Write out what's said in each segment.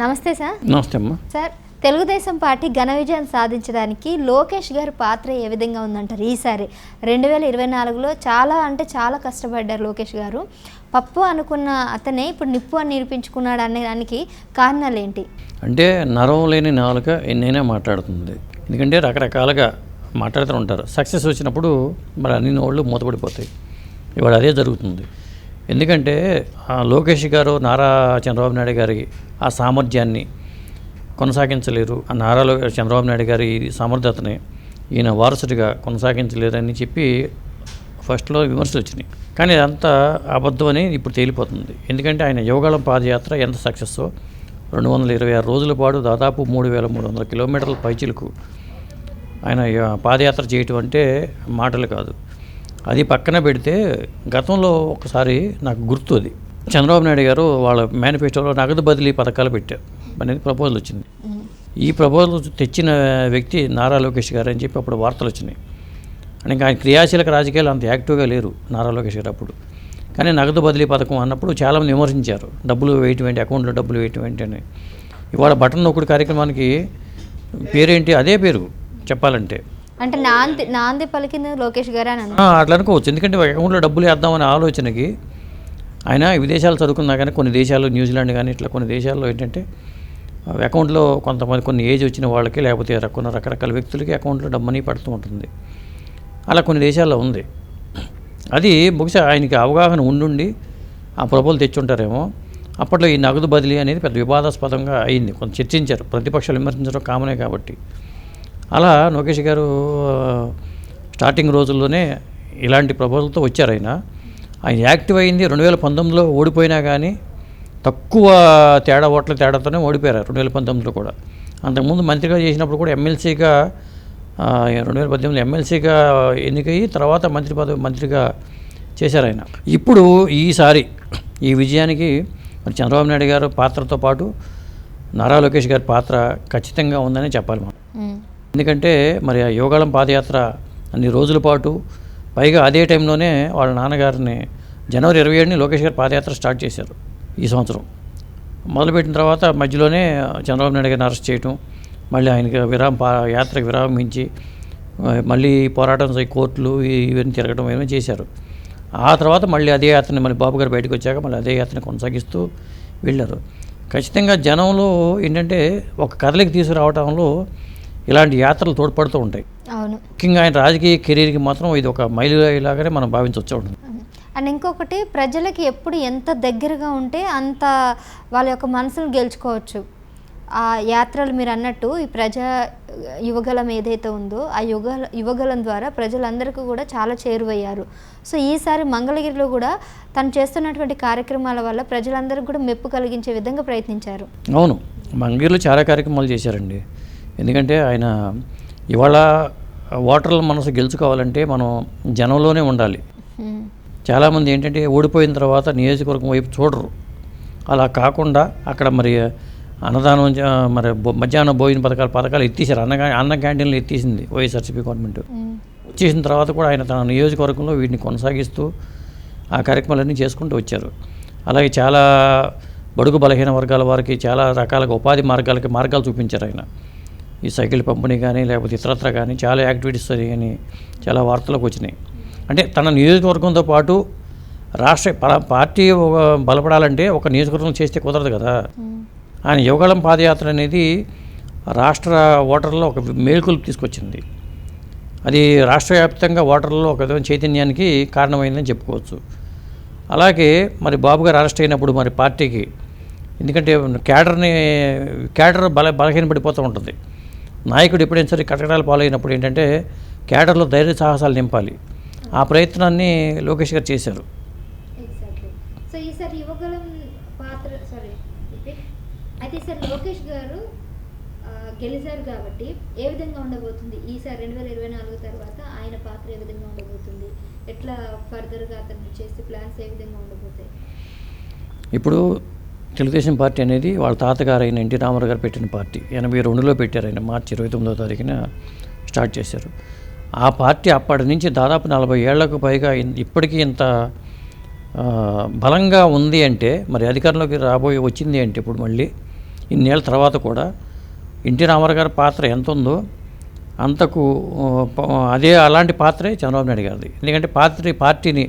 నమస్తే సార్. నమస్తే అమ్మా. సార్ తెలుగుదేశం పార్టీ ఘన విజయం సాధించడానికి లోకేష్ గారి పాత్ర ఏ విధంగా ఉందంటారు? ఈసారి రెండు వేల ఇరవై నాలుగులో చాలా అంటే చాలా కష్టపడ్డారు లోకేష్ గారు. పప్పు అనుకున్న అతనే ఇప్పుడు నిప్పు అని నిరూపించుకున్నాడు అనే దానికి కారణాలు ఏంటి? అంటే నరం లేని నాలుక ఎన్నైనా మాట్లాడుతుంది. ఎందుకంటే రకరకాలుగా మాట్లాడుతూ ఉంటారు. సక్సెస్ వచ్చినప్పుడు మరి అన్ని నోళ్ళు మూతపడిపోతాయి. ఇవాళ అదే జరుగుతుంది. ఎందుకంటే ఆ లోకేష్ గారు నారా చంద్రబాబు నాయుడు గారి ఆ సామర్థ్యాన్ని కొనసాగించలేరు. ఆ నారా లో- చంద్రబాబు నాయుడు గారి సమర్థతని ఈయన వారసుడిగా కొనసాగించలేరని చెప్పి ఫస్ట్లో విమర్శలు వచ్చినాయి. కానీ అదంతా అబద్ధం అని ఇప్పుడు తేలిపోతుంది. ఎందుకంటే ఆయన యువగాళం పాదయాత్ర ఎంత సక్సెస్ రెండు వందల ఇరవై ఆరు రోజుల పాటు దాదాపు మూడు వేల మూడు వందల కిలోమీటర్ల పైచిలకు ఆయన పాదయాత్ర చేయటం అంటే మాటలు కాదు. అది పక్కన పెడితే గతంలో ఒకసారి నాకు గుర్తు అది చంద్రబాబు నాయుడు గారు వాళ్ళ మేనిఫెస్టోలో నగదు బదిలీ పథకాలు పెట్టారు. అనేది ప్రపోజల్ వచ్చింది. ఈ ప్రపోజల్ తెచ్చిన వ్యక్తి నారా లోకేష్ గారు అని చెప్పి అప్పుడు వార్తలు వచ్చినాయి. అంటే ఇంకా ఆయన క్రియాశీలక రాజకీయాలు అంత యాక్టివ్గా లేరు నారా లోకేష్ గారు అప్పుడు. కానీ నగదు బదిలీ పథకం అన్నప్పుడు చాలామంది విమర్శించారు. డబ్బులు వేయటం ఏంటి అకౌంట్లో డబ్బులు వేయటం ఏంటి అని. ఇవాళ బటన్ నొక్కుడు కార్యక్రమానికి పేరేంటి? అదే పేరు చెప్పాలంటే. అంటే నాంది నాంది పలికింది లోకేష్ గారు అని అట్లా అనుకోవచ్చు. ఎందుకంటే అకౌంట్లో డబ్బులు వేద్దామనే ఆలోచనకి ఆయన విదేశాలు చదువుకున్నా కానీ కొన్ని దేశాలు న్యూజిలాండ్ కానీ ఇట్లా కొన్ని దేశాల్లో ఏంటంటే అకౌంట్లో కొంతమంది కొన్ని ఏజ్ వచ్చిన వాళ్ళకి లేకపోతే కొన్ని రకరకాల వ్యక్తులకి అకౌంట్లో డబ్బుని పడుతూ ఉంటుంది. అలా కొన్ని దేశాల్లో ఉంది. అది బహుశా ఆయనకి అవగాహన ఉండుండి ఆ ప్రభులు తెచ్చుంటారేమో. అప్పట్లో ఈ నగదు బదిలీ అనేది పెద్ద వివాదాస్పదంగా అయింది. కొంత చర్చించారు. ప్రతిపక్షాలు విమర్శించడం కామనే కాబట్టి. అలా లోకేష్ గారు స్టార్టింగ్ రోజుల్లోనే ఇలాంటి ప్రపోజల్తో వచ్చారు ఆయన. ఆయన యాక్టివ్ అయింది రెండు వేల పంతొమ్మిదిలో ఓడిపోయినా కానీ తక్కువ తేడా ఓట్ల తేడాతోనే ఓడిపోయారు రెండు వేల పంతొమ్మిదిలో కూడా. అంతకుముందు మంత్రిగా చేసినప్పుడు కూడా ఎమ్మెల్సీగా రెండు వేల పద్దెనిమిది ఎమ్మెల్సీగా ఎన్నికయ్యి తర్వాత మంత్రి పదవి మంత్రిగా చేశారు ఆయన. ఇప్పుడు ఈసారి ఈ విజయానికి మరి చంద్రబాబు నాయుడు గారు పాత్రతో పాటు నారా లోకేష్ గారి పాత్ర ఖచ్చితంగా ఉందని చెప్పాలి మనం. ఎందుకంటే మరి ఆ యోగాళం పాదయాత్ర అన్ని రోజుల పాటు పైగా అదే టైంలోనే వాళ్ళ నాన్నగారిని జనవరి ఇరవై ఏడుని లోకేష్ గారు పాదయాత్ర స్టార్ట్ చేశారు ఈ సంవత్సరం. మొదలుపెట్టిన తర్వాత మధ్యలోనే చంద్రబాబు నాయుడు గారిని అరెస్ట్ చేయటం మళ్ళీ ఆయనకి విరామ పా యాత్రకు విరామించి మళ్ళీ పోరాటం కోర్టులు ఇవన్నీ తిరగడం ఇవన్నీ చేశారు. ఆ తర్వాత మళ్ళీ అదే యాత్రని మళ్ళీ బాబు గారు బయటకు వచ్చాక మళ్ళీ అదే యాత్రని కొనసాగిస్తూ వెళ్ళారు. ఖచ్చితంగా జనంలో ఏంటంటే ఒక కథలికి తీసుకురావడంలో ఇలాంటి యాత్రలు తోడ్పడుతూ ఉంటాయి. అవును. ముఖ్యంగా ఆయన రాజకీయ కెరీర్కి మాత్రం ఇది ఒక మైలురాయిలాగానే మనం భావించవచ్చు ఉంటుంది. అండ్ ఇంకొకటి ప్రజలకి ఎప్పుడు ఎంత దగ్గరగా ఉంటే అంత వాళ్ళ యొక్క మనసును గెలుచుకోవచ్చు. ఆ యాత్రలు మీరు అన్నట్టు ఈ ప్రజా యువగలం ఏదైతే ఉందో ఆ యుగ యువగలం ద్వారా ప్రజలందరికీ కూడా చాలా చేరువయ్యారు. సో ఈసారి మంగళగిరిలో కూడా తను చేస్తున్నటువంటి కార్యక్రమాల వల్ల ప్రజలందరికీ కూడా మెప్పు కలిగించే విధంగా ప్రయత్నించారు. అవును. మంగళగిరిలో చాలా కార్యక్రమాలు చేశారండి. ఎందుకంటే ఆయన ఇవాళ ఓటర్ల మనసు గెలుచుకోవాలంటే మనం జనంలోనే ఉండాలి. చాలామంది ఏంటంటే ఓడిపోయిన తర్వాత నియోజకవర్గం వైపు చూడరు. అలా కాకుండా అక్కడ మరి అన్నదానం మరి మధ్యాహ్న భోజన పథకాలు పథకాలు ఎత్తేసారు అన్న అన్న క్యాంటీన్లు ఎత్తేసింది వైఎస్ఆర్సీపీ గవర్నమెంట్. వచ్చేసిన తర్వాత కూడా ఆయన తన నియోజకవర్గంలో వీటిని కొనసాగిస్తూ ఆ కార్యక్రమాలన్నీ చేసుకుంటూ వచ్చారు. అలాగే చాలా బడుగు బలహీన వర్గాల వారికి చాలా రకాలుగా ఉపాధి మార్గాలకి మార్గాలు చూపించారు ఆయన. ఈ సైకిల్ పంపిణీ కానీ లేకపోతే ఇతరత్ర కానీ చాలా యాక్టివిటీస్ అని చాలా వార్తలకు వచ్చినాయి. అంటే తన నియోజకవర్గంతో పాటు రాష్ట్ర పార్టీ బలపడాలంటే ఒక నియోజకవర్గం చేస్తే కుదరదు కదా. ఉమ్. ఆయన యువగళం పాదయాత్ర అనేది రాష్ట్ర ఓటర్లో ఒక మేలుకులు తీసుకొచ్చింది. అది రాష్ట్ర వ్యాప్తంగా ఓటర్లలో ఒక విధమైన చైతన్యానికి కారణమైందని చెప్పుకోవచ్చు. అలాగే మరి బాబు గారు అరెస్ట్ అయినప్పుడు మరి పార్టీకి ఎందుకంటే క్యాడర్ని క్యాడర్ బల బలహీనపడిపోతూ ఉంటుంది. నాయకుడు ఎప్పుడైనా సరే కటకటాలు పాలైనప్పుడు ఏంటంటే క్యాడర్లో ధైర్య సాహసాలు నింపాలి. ఆ ప్రయత్నాన్ని లోకేష్ గారు చేశారు. ఎగ్జాక్ట్లీ సో ఈసారి యువగలం పాత్ర సారీ అయితే లోకేష్ గారు గెలిచారు కాబట్టి ఏ విధంగా ఉండబోతుంది? ఈసారి రెండు వేల ఇరవై నాలుగు తర్వాత ఆయన పాత్ర ఏ విధంగా ఉండబోతుంది? ఎట్లా ఫర్దర్గా అతను చేసే ప్లాన్స్ ఏ విధంగా ఉండబోతాయి? ఇప్పుడు తెలుగుదేశం పార్టీ అనేది వాళ్ళ తాతగారు అయిన ఎన్టీ రామారావు గారు పెట్టిన పార్టీ. ఎనభై రెండులో పెట్టారు ఆయన మార్చి ఇరవై తొమ్మిదో తారీఖున స్టార్ట్ చేశారు. ఆ పార్టీ అప్పటి నుంచి దాదాపు నలభై ఏళ్ళకు పైగా ఇప్పటికీ ఇంత బలంగా ఉంది అంటే మరి అధికారంలోకి రాబోయే వచ్చింది అంటే ఇప్పుడు మళ్ళీ ఇన్నేళ్ళ తర్వాత కూడా ఎన్టీ రామారావు గారి పాత్ర ఎంత ఉందో అంతకు అదే అలాంటి పాత్రే చంద్రబాబు నాయుడు గారిది. ఎందుకంటే పార్టీ పార్టీని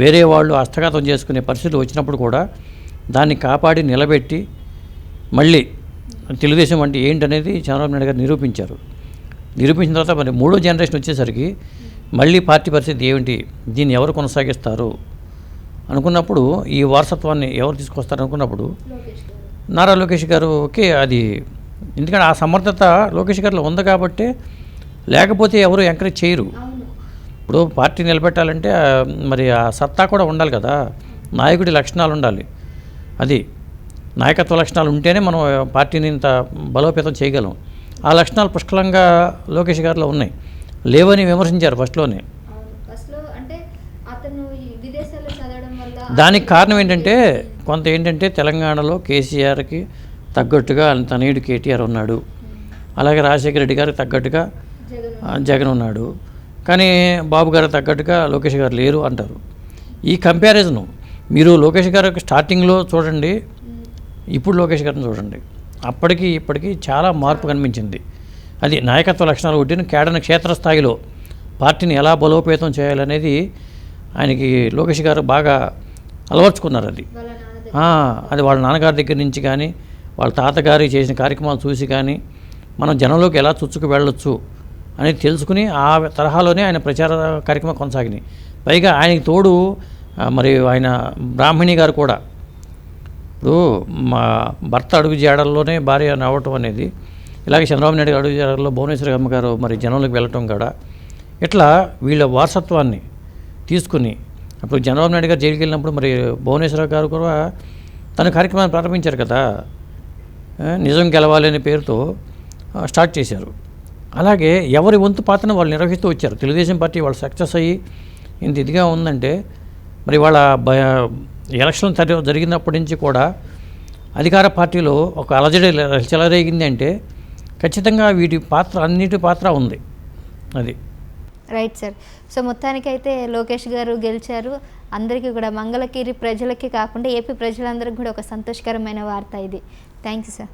వేరే వాళ్ళు హస్తగతం చేసుకునే పరిస్థితులు వచ్చినప్పుడు కూడా దాన్ని కాపాడి నిలబెట్టి మళ్ళీ తెలుగుదేశం అంటే ఏంటనేది చంద్రబాబు నాయుడు గారు నిరూపించారు. నిరూపించిన తర్వాత మరి మూడో జనరేషన్ వచ్చేసరికి మళ్ళీ పార్టీ పరిస్థితి ఏమిటి? దీన్ని ఎవరు కొనసాగిస్తారు? అనుకున్నప్పుడు ఈ వారసత్వాన్ని ఎవరు తీసుకొస్తారు అనుకున్నప్పుడు నారా లోకేష్ గారు ఓకే అది ఎందుకంటే ఆ సమర్థత లోకేష్ గారిలో ఉంది కాబట్టి లేకపోతే ఎవరు ఎంకరేజ్ చేయరు. ఇప్పుడు పార్టీ నిలబెట్టాలంటే మరి ఆ సత్తా కూడా ఉండాలి కదా. నాయకుడి లక్షణాలు ఉండాలి. అది నాయకత్వ లక్షణాలు ఉంటేనే మనం పార్టీని ఇంత బలోపేతం చేయగలం. ఆ లక్షణాలు పుష్కలంగా లోకేష్ గారిలో ఉన్నాయి. లేవని విమర్శించారు ఫస్ట్లోనే. దానికి కారణం ఏంటంటే కొంత ఏంటంటే తెలంగాణలో కేసీఆర్కి తగ్గట్టుగా తనయుడు కేటీఆర్ ఉన్నాడు. అలాగే రాజశేఖర రెడ్డి గారికి తగ్గట్టుగా జగన్ ఉన్నాడు. కానీ బాబు గారికి తగ్గట్టుగా లోకేష్ గారు లేరు అంటారు. ఈ కంపారిజను మీరు లోకేష్ గారు స్టార్టింగ్లో చూడండి. ఇప్పుడు లోకేష్ గారిని చూడండి. అప్పటికి ఇప్పటికి చాలా మార్పు కనిపించింది. అది నాయకత్వ లక్షణాలు కొట్టిన కేడన క్షేత్రస్థాయిలో పార్టీని ఎలా బలోపేతం చేయాలనేది ఆయనకి లోకేష్ గారు బాగా అలవర్చుకున్నారు అది. అది వాళ్ళ నాన్నగారి దగ్గర నుంచి కానీ వాళ్ళ తాతగారి చేసిన కార్యక్రమాలు చూసి కానీ మనం జనంలోకి ఎలా చుచ్చుకు వెళ్ళొచ్చు అనేది తెలుసుకుని ఆ తరహాలోనే ఆయన ప్రచార కార్యక్రమం కొనసాగినాయి పైగా ఆయనకి తోడు మరి ఆయన బ్రాహ్మణి గారు కూడా. ఇప్పుడు మా భర్త అడుగు జాడల్లోనే భార్య నవ్వటం అనేది ఇలాగే చంద్రబాబు నాయుడు గారు అడుగు జాడల్లో భువనేశ్వర అమ్మ గారు మరి జనంలోకి వెళ్ళటం కూడా ఇట్లా వీళ్ళ వారసత్వాన్ని తీసుకుని అప్పుడు చంద్రబాబు నాయుడు గారు జైలుకి వెళ్ళినప్పుడు మరి భువనేశ్వర గారు కూడా తన కార్యక్రమాన్ని ప్రారంభించారు కదా. నిజం గెలవాలి అనే పేరుతో స్టార్ట్ చేశారు. అలాగే ఎవరి వంతు పాత్రను వాళ్ళు నిర్వహిస్తూ వచ్చారు. తెలుగుదేశం పార్టీ వాళ్ళు సక్సెస్ అయ్యి ఇంత ఇదిగా ఉందంటే మరి వాళ్ళ భయ ఎలక్షన్ జరిగినప్పటి నుంచి కూడా అధికార పార్టీలో ఒక అలజడి చెలరేగింది అంటే ఖచ్చితంగా వీటి పాత్ర అన్నిటి పాత్ర ఉంది. అది. Right sir. సో మొత్తానికైతే లోకేష్ గారు గెలిచారు. అందరికీ కూడా మంగళగిరి ప్రజలకి కాకుండా ఏపీ ప్రజలందరికీ కూడా ఒక సంతోషకరమైన వార్త ఇది. Thank you sir.